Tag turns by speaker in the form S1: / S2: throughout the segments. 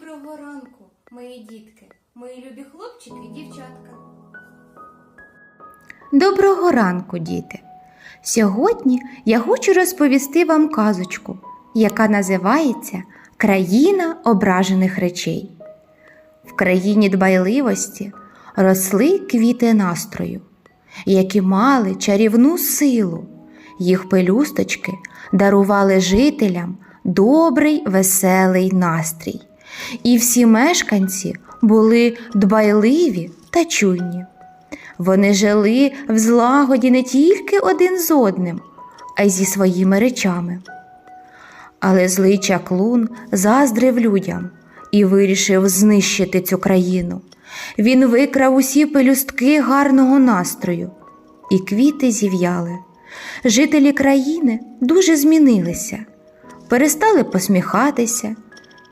S1: Доброго ранку, мої дітки, мої любі хлопчики і дівчатка.
S2: Доброго ранку, діти! Сьогодні я хочу розповісти вам казочку, яка називається Країна ображених речей. В країні дбайливості росли квіти настрою, які мали чарівну силу. Їх пелюсточки дарували жителям добрий веселий настрій. І всі мешканці були дбайливі та чуйні. Вони жили в злагоді не тільки один з одним, а й зі своїми речами. Але злий чаклун заздрив людям і вирішив знищити цю країну. Він викрав усі пелюстки гарного настрою, і квіти зів'яли. Жителі країни дуже змінилися, перестали посміхатися,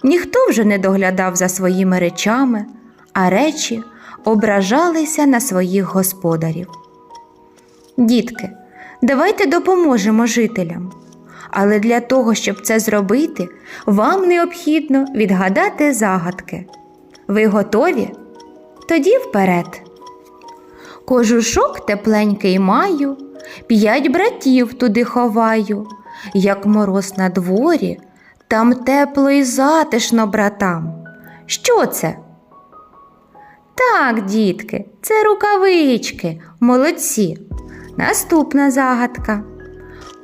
S2: ніхто вже не доглядав за своїми речами, а речі ображалися на своїх господарів. Дітки, давайте допоможемо жителям. Але для того, щоб це зробити, вам необхідно відгадати загадки. Ви готові? Тоді вперед. Кожушок тепленький маю, п'ять братів туди ховаю, як мороз на дворі, там тепло і затишно братам. Що це? Так, дітки, це рукавички, молодці. Наступна загадка.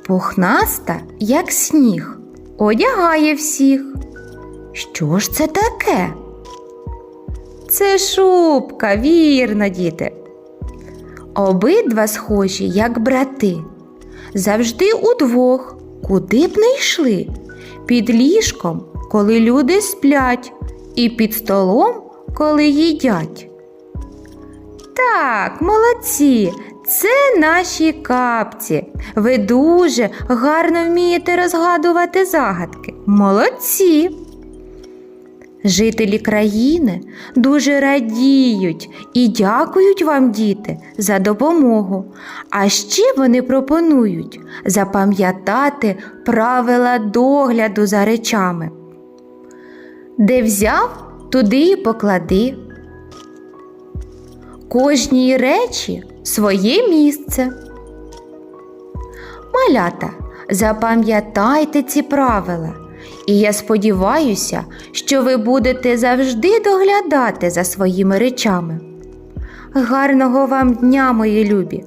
S2: Пухнаста, як сніг, одягає всіх. Що ж це таке? Це шубка, вірно, діти. Обидва схожі, як брати. Завжди удвох, куди б не йшли, під ліжком, коли люди сплять, і під столом, коли їдять. Так, молодці, це наші капці. Ви дуже гарно вмієте розгадувати загадки. Молодці. Жителі країни дуже радіють і дякують вам, діти, за допомогу. А ще вони пропонують запам'ятати правила догляду за речами. Де взяв, туди і поклади. Кожній речі своє місце. Малята, запам'ятайте ці правила, і я сподіваюся, що ви будете завжди доглядати за своїми речами. Гарного вам дня, мої любі!